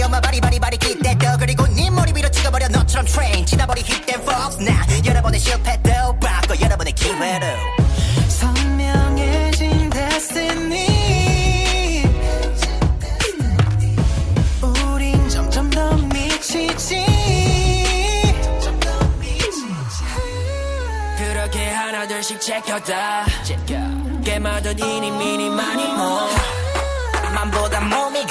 홀라려 버려 엄마 바리 바리 바리 기대 떠. 그리고 네 머리 위로 찍어버려. 너처럼 train. 지나버리 hit fox 나 여러분의 실패도 바꿔 여러분의 기회로. 선명해진 destiny. 우린 점점 더 미치지. 그렇게 하나둘씩 체크다. 깨마도 이니 미니 많이 뭐. 맘보다 몸이